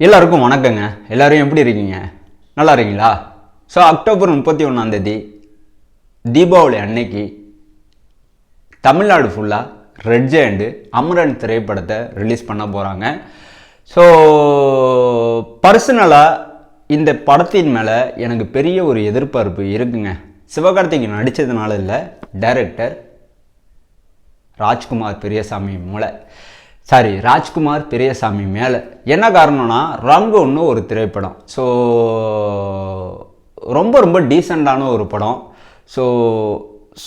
எல்லாருக்கும் வணக்கங்க. எல்லோரும் எப்படி இருக்கீங்க? நல்லா இருக்கீங்களா? ஸோ அக்டோபர் முப்பத்தி ஒன்றாந்தேதி தீபாவளி அன்னைக்கு தமிழ்நாடு ஃபுல்லாக ரெட் ஜெயண்டு அமரன் திரைப்படத்தை ரிலீஸ் பண்ண போகிறாங்க ஸோ பர்சனலாக இந்த படத்தின் மேலே எனக்கு பெரிய ஒரு எதிர்பார்ப்பு இருக்குங்க. சிவகார்த்திகேயன் நடித்ததுனால இல்லை டைரக்டர் ராஜ்குமார் பெரியசாமி மூளை சாரி ராஜ்குமார் பெரியசாமி மேலே. என்ன காரணம்னா ரங்குன்னு ஒரு திரைப்படம். ஸோ ரொம்ப ரொம்ப டீசெண்டான ஒரு படம். ஸோ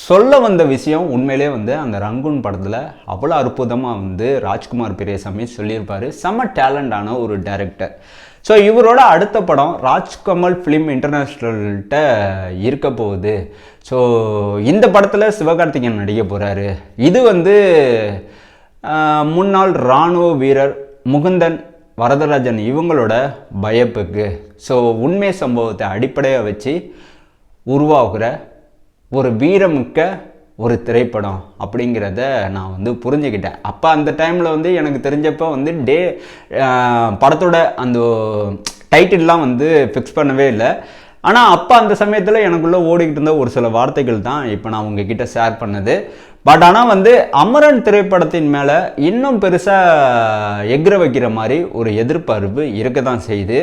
சொல்ல வந்த விஷயம் உண்மையிலே வந்து அந்த ரங்குன் படத்தில் அவ்வளோ அற்புதமாக வந்து ராஜ்குமார் பெரியசாமி சொல்லியிருப்பார். செம்ம டேலண்டான ஒரு டைரக்டர். ஸோ இவரோட அடுத்த படம் ராஜ்கமல் ஃபிலிம் இன்டர்நேஷ்னல்கிட்ட இருக்க போகுது. ஸோ இந்த படத்தில் சிவகார்த்திகேயன் நடிக்க போகிறாரு இது வந்து முன்னாள் இராணுவ வீரர் முகுந்தன் வரதராஜன் இவங்களோட பயப்புக்கு ஸோ உண்மை சம்பவத்தை அடிப்படையாக வச்சு உருவாகுற ஒரு வீரமிக்க ஒரு திரைப்படம் அப்படிங்கிறத நான் வந்து புரிஞ்சுக்கிட்டேன். அப்போ அந்த டைமில் வந்து எனக்கு தெரிஞ்சப்போ வந்து டே படத்தோட அந்த டைட்டில்லாம் வந்து ஃபிக்ஸ் பண்ணவே இல்லை. ஆனால் அப்போ அந்த சமயத்தில் எனக்குள்ளே ஓடிக்கிட்டு இருந்த ஒரு சில வார்த்தைகள் தான் இப்போ நான் உங்ககிட்ட ஷேர் பண்ணது. பட் ஆனால் வந்து அமரன் திரைப்படத்தின் மேலே இன்னும் பெருசாக எகிர வைக்கிற மாதிரி ஒரு எதிர்பார்ப்பு இருக்க தான் செய்யுது.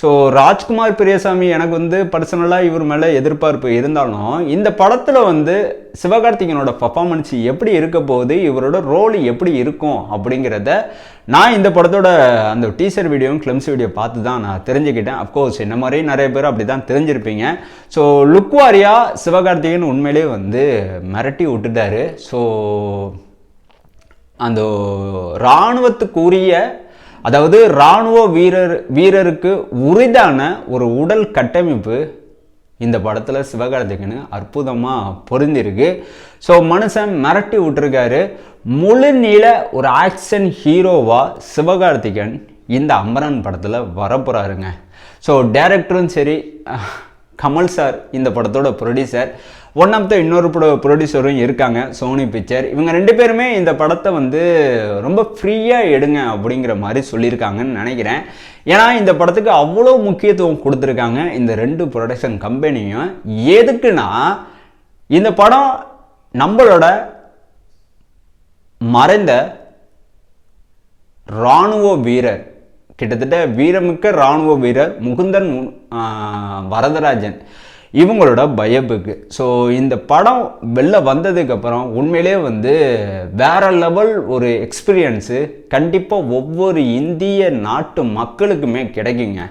ஸோ ராஜ்குமார் பெரியசாமி எனக்கு வந்து பர்சனலாக இவர் மேலே எதிர்பார்ப்பு இருந்தாலும் இந்த படத்தில் வந்து சிவகார்த்திகேயனோட பர்ஃபாமன்ஸ் எப்படி இருக்க போகுது இவரோட ரோல் எப்படி இருக்கும் அப்படிங்கிறத நான் இந்த படத்தோட அந்த டீசர் வீடியோவும் கிளம்ஸ் வீடியோ பார்த்து தான் நான் தெரிஞ்சுக்கிட்டேன். அஃப்கோர்ஸ் என்ன மாதிரி நிறைய பேர் அப்படி தான் தெரிஞ்சிருப்பீங்க. ஸோ லுக் வாரியாக சிவகார்த்திகேயன் உண்மையிலேயே வந்து மிரட்டி விட்டுட்டாரு. ஸோ அந்த இராணுவத்துக்குரிய அதாவது இராணுவ வீரர் வீரருக்கு உரிதான ஒரு உடல் கட்டமைப்பு இந்த படத்தில் சிவகார்த்திகேயன் அற்புதமாக பொருந்திருக்கு. ஸோ மனுஷன் மிரட்டி விட்டுருக்காரு. முழு நீள ஒரு ஆக்ஷன் ஹீரோவாக சிவகார்த்திகன் இந்த அமரன் படத்தில் வரப்போகிறாருங்க ஸோ டேரக்டரும் சரி கமல் சார் இந்த படத்தோட ப்ரொடியூசர் ஒன் ஆஃப் த இன்னொரு பட ப்ரொடியூசரும் இருக்காங்க சோனி பிக்சர் இவங்க ரெண்டு பேருமே இந்த படத்தை வந்து ரொம்ப ஃப்ரீயாக எடுங்க அப்படிங்கிற மாதிரி சொல்லியிருக்காங்கன்னு நினைக்கிறேன். ஏன்னா இந்த படத்துக்கு அவ்வளோ முக்கியத்துவம் கொடுத்துருக்காங்க இந்த ரெண்டு ப்ரொடக்ஷன் கம்பெனியும் எதுக்குன்னா இந்த படம் நம்மளோட மறைந்த இராணுவ வீரர் கிட்டத்தட்ட வீரமிக்க இராணுவ வீரர் முகுந்தன் வரதராஜன். இவங்களோட பயப்புக்கு ஸோ இந்த படம் வெளில வந்ததுக்கப்புறம் உண்மையிலே வந்து வேற லெவல் ஒரு எக்ஸ்பீரியன்ஸு கண்டிப்பாக ஒவ்வொரு இந்திய நாட்டு மக்களுக்குமே கிடைக்குங்க.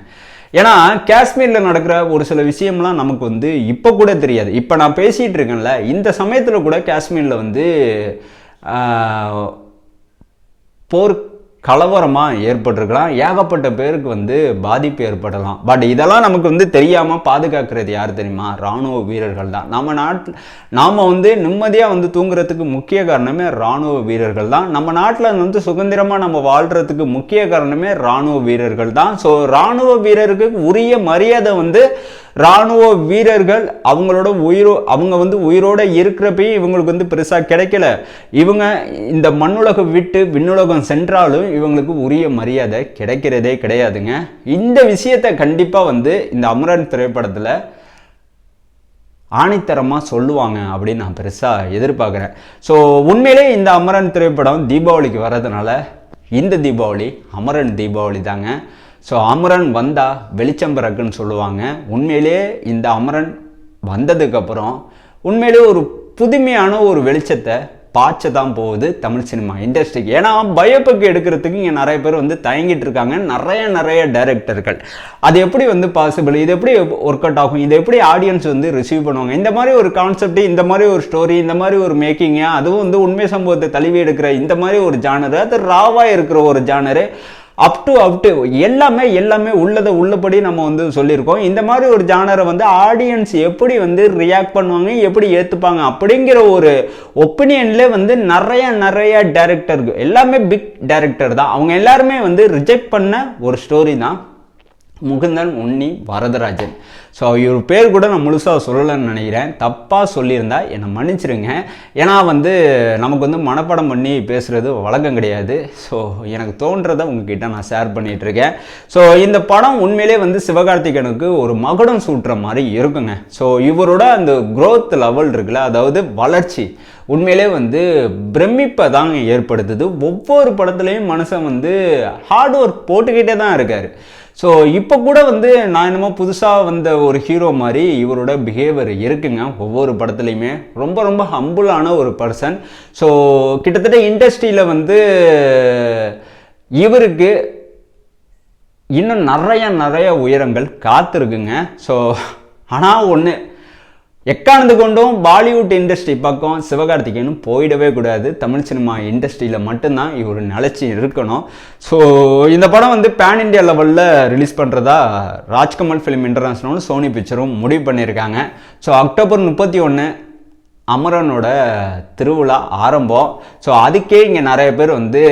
ஏன்னா காஷ்மீரில் நடக்கிற ஒரு சில விஷயம்லாம் நமக்கு வந்து இப்போ கூட தெரியாது. இப்போ நான் பேசிகிட்டு இருக்கேன்ல இந்த சமயத்தில் கூட காஷ்மீரில் வந்து போர்க் போர் கலவரமாக ஏற்பட்டிருக்கலாம். ஏகப்பட்ட பேருக்கு வந்து பாதிப்பு ஏற்படலாம். பட் இதெல்லாம் நமக்கு வந்து தெரியாமல் பாதுகாக்கிறது யார் தெரியுமா? இராணுவ வீரர்கள் தான். நம்ம நாட்டில் நாம் வந்து நிம்மதியாக வந்து தூங்குறதுக்கு முக்கிய காரணமே இராணுவ வீரர்கள் தான். நம்ம நாட்டில் வந்து சுதந்திரமாக நம்ம வாழ்கிறதுக்கு முக்கிய காரணமே இராணுவ வீரர்கள் தான். ஸோ இராணுவ வீரருக்கு உரிய மரியாதை வந்து இராணுவ வீரர்கள் அவங்களோட உயிரோ அவங்க வந்து உயிரோட இருக்கிறப்பையும் இவங்களுக்கு வந்து பெருசாக கிடைக்கல. இவங்க இந்த மண்ணுலகம் விட்டு விண்ணுலகம் சென்றாலும் இவங்களுக்கு உரிய மரியாதை கிடைக்கிறதே கிடையாதுங்க. இந்த விஷயத்தை கண்டிப்பாக வந்து இந்த அமரன் திரைப்படத்தில் ஆணித்தரமாக சொல்லுவாங்க அப்படின்னு நான் பெருசாக எதிர்பார்க்குறேன். ஸோ உண்மையிலே இந்த அமரன் திரைப்படம் தீபாவளிக்கு வர்றதுனால இந்த தீபாவளி அமரன் தீபாவளி தாங்க ஸோ அமரன் வந்தால் வெளிச்சம் பிறக்குன்னு சொல்லுவாங்க. உண்மையிலே இந்த அமரன் வந்ததுக்கப்புறம் உண்மையிலே ஒரு புதுமையான ஒரு வெளிச்சத்தை பாய்ச்ச தான் போகுது தமிழ் சினிமா இண்டஸ்ட்ரிக்கு ஏன்னா பயோபிக் எடுக்கிறதுக்கு இங்கே நிறைய பேர் வந்து தயங்கிட்டு இருக்காங்க. நிறைய நிறைய டைரக்டர்கள் அது எப்படி வந்து பாசிபிள் இது எப்படி ஒர்க் அவுட் ஆகும்? இது எப்படி ஆடியன்ஸ் வந்து ரிசீவ் பண்ணுவாங்க? இந்த மாதிரி ஒரு கான்செப்ட் இந்த மாதிரி ஒரு ஸ்டோரி இந்த மாதிரி ஒரு மேக்கிங்கு அதுவும் வந்து உண்மை சம்பவத்தை தழுவி எடுக்கிற இந்த மாதிரி ஒரு ஜானரு அது ராவாக இருக்கிற ஒரு genre up to up to எல்லாமே எல்லாமே உள்ளதை உள்ளபடி நம்ம வந்து சொல்லியிருக்கோம். இந்த மாதிரி ஒரு ஜானரை வந்து ஆடியன்ஸ் எப்படி வந்து ரியாக்ட் பண்ணுவாங்க எப்படி ஏற்றுப்பாங்க அப்படிங்கிற ஒரு ஒப்பீனியனில் வந்து நிறைய நிறைய டேரக்டர் எல்லாமே பிக் டேரக்டர் தான். அவங்க எல்லாருமே வந்து ரிஜெக்ட் பண்ண ஒரு ஸ்டோரி தான். முகுந்தன் உன்னி வரதராஜன். ஸோ இவர் பேர் கூட நான் முழுசாக சொல்லலைன்னு நினைக்கிறேன். தப்பாக சொல்லியிருந்தா என்னை மன்னிச்சிருங்க. ஏன்னா வந்து நமக்கு வந்து மனப்பாடம் பண்ணி பேசுகிறது வழக்கம் கிடையாது. ஸோ எனக்கு தோன்றதை உங்ககிட்ட நான் ஷேர் பண்ணிகிட்ருக்கேன் ஸோ இந்த படம் உண்மையிலே வந்து சிவகார்த்திகனுக்கு ஒரு மகுடம் சூட்டுற மாதிரி இருக்குங்க. ஸோ இவரோட அந்த க்ரோத் லெவல் இருக்குல்ல அதாவது வளர்ச்சி உண்மையிலே வந்து பிரமிப்பை தாங்க ஏற்படுத்துது. ஒவ்வொரு படத்துலையும் மனுஷன் வந்து ஹார்ட் ஒர்க் போட்டுக்கிட்டே தான் இருக்கார். ஸோ இப்போ கூட வந்து நான் என்னமோ புதுசாக வந்த ஒரு ஹீரோ மாதிரி இவரோட பிஹேவியர் இருக்குங்க. ஒவ்வொரு படத்துலையுமே. ரொம்ப ரொம்ப ஹம்புளான ஒரு பர்சன் ஸோ கிட்டத்தட்ட இண்டஸ்ட்ரியில் வந்து இவருக்கு இன்னும் நிறைய நிறைய உயரங்கள் காத்திருக்குங்க. ஸோ ஆனால் ஒன்று எக்கானது கொண்டும் பாலிவுட் இண்டஸ்ட்ரி பக்கம் சிவகார்த்திகேயனும் போயிடவே கூடாது. தமிழ் சினிமா இண்டஸ்ட்ரியில் மட்டும்தான் இவர் நிலச்சி இருக்கணும். ஸோ இந்த படம் வந்து பேன் இண்டியா லெவலில் ரிலீஸ் பண்ணுறதா ராஜ்கமல் ஃபிலிம் இன்டர்நேஷனல் சோனி பிக்சரும் முடிவு பண்ணியிருக்காங்க. ஸோ அக்டோபர் முப்பத்தி ஒன்று அமரனோட திருவிழா ஆரம்பம். ஸோ அதுக்கே இங்கே நிறைய பேர் வந்து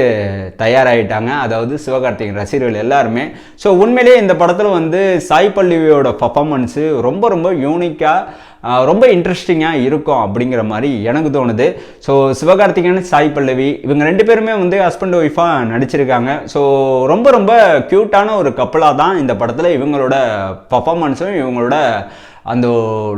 தயாராகிட்டாங்க அதாவது சிவகார்த்திகேயன் ரசிகர்கள் எல்லாருமே. ஸோ உண்மையிலேயே இந்த படத்தில் வந்து சாய் பல்லவியோட பர்ஃபாமன்ஸு ரொம்ப ரொம்ப யூனிக்காக ரொம்ப இன்ட்ரெஸ்டிங்காக இருக்கும் அப்படிங்கிற மாதிரி எனக்கு தோணுது. ஸோ சிவகார்த்திகேயன் சாய் பல்லவி இவங்க ரெண்டு பேருமே வந்து ஹஸ்பண்ட் ஒய்ஃபாக நடிச்சிருக்காங்க. ஸோ ரொம்ப ரொம்ப க்யூட்டான ஒரு கப்பலாக தான் இந்த படத்தில் இவங்களோட பர்ஃபாமன்ஸும் இவங்களோட அந்த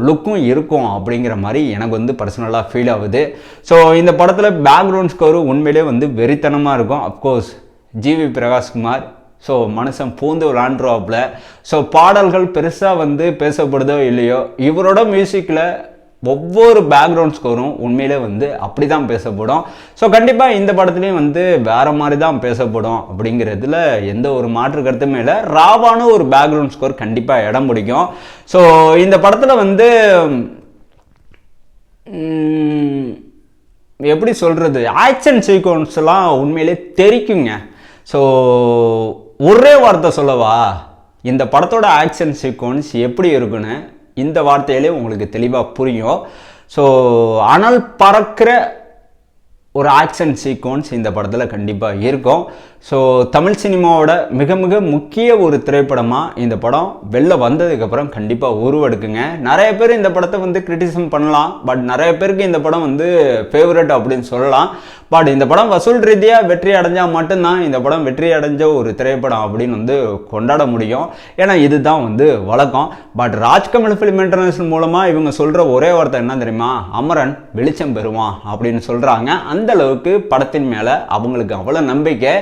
லுக்கும் இருக்கும் அப்படிங்கிற மாதிரி எனக்கு வந்து பர்சனலாக ஃபீல் ஆகுது. ஸோ இந்த படத்தில் பேக்ரவுண்ட் ஸ்கோரு உண்மையிலே வந்து வெறித்தனமாக இருக்கும். Of course GV Prakash Kumar. ஸோ மனுஷன் பூந்து விளாண்டுருவாப்புல. ஸோ பாடல்கள் பெருசாக வந்து பேசப்படுதோ இல்லையோ இவரோட மியூசிக்கில் ஒவ்வொரு பேக்ரவுண்ட் ஸ்கோரும் உண்மையிலே வந்து அப்படி தான் பேசப்படும். ஸோ கண்டிப்பாக இந்த படத்துலேயும் வந்து வேறு மாதிரி தான் பேசப்படும் அப்படிங்கிறதுல எந்த ஒரு மாற்று கருத்துமே இல்லை. ராவான ஒரு பேக்ரவுண்ட் ஸ்கோர் கண்டிப்பாக இடம் பிடிக்கும். ஸோ இந்த படத்தில் வந்து எப்படி சொல்கிறது ஆக்ஷன் சீக்வன்ஸ்லாம் உண்மையிலே தெரிக்குங்க. ஸோ ஒரே வார்த்தை சொல்லவா? இந்த படத்தோட ஆக்ஷன் சீக்வன்ஸ் எப்படி இருக்குன்னு இந்த வார்த்தையிலே உங்களுக்கு தெளிவாக புரியும். ஸோ அனல் பறக்கிற ஒரு ஆக்ஷன் சீக்வன்ஸ் இந்த படத்தில் கண்டிப்பாக இருக்கும். ஸோ தமிழ் சினிமாவோட மிக மிக முக்கிய ஒரு திரைப்படமாக இந்த படம் வெளில வந்ததுக்கப்புறம் கண்டிப்பாக உருவெடுக்குங்க. நிறைய பேர் இந்த படத்தை வந்து கிரிட்டிசம் பண்ணலாம். பட் நிறைய பேருக்கு இந்த படம் வந்து ஃபேவரட் அப்படின்னு சொல்லலாம். பட் இந்த படம் வசூல் ரீதியாக வெற்றி அடைஞ்சால் மட்டும்தான் இந்த படம் வெற்றி அடைஞ்ச ஒரு திரைப்படம் அப்படின்னு வந்து கொண்டாட முடியும். ஏன்னா இதுதான் வந்து வழக்கம். பட் ராஜ்கமல் ஃபிலிம் இன்டர்நேஷனல் மூலமாக இவங்க சொல்கிற ஒரே வார்த்தை என்ன தெரியுமா? அமரன் வெளிச்சம் பெறுவான் அப்படின்னு சொல்கிறாங்க அந்த அளவுக்கு படத்தின் மேலே அவங்களுக்கு அவ்வளோ நம்பிக்கை.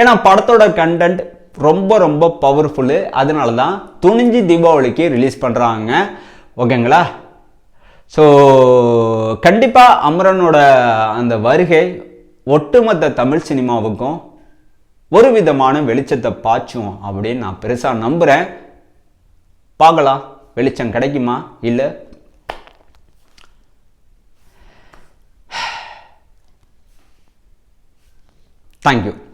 ஏன்னா படத்தோட கண்டென்ட் ரொம்ப ரொம்ப பவர்ஃபுல்லு அதனால தான் துணிஞ்சு தீபாவளிக்கு ரிலீஸ் பண்ணுறாங்க ஓகேங்களா? ஸோ கண்டிப்பாக அமரனோட அந்த வருகை ஒட்டுமொத்த தமிழ் சினிமாவுக்கும் ஒரு விதமான வெளிச்சத்தை பாய்ச்சும் அப்படின்னு நான் பெருசாக நம்புகிறேன் பார்க்கலாம். வெளிச்சம் கிடைக்குமா? இல்லை Thank you.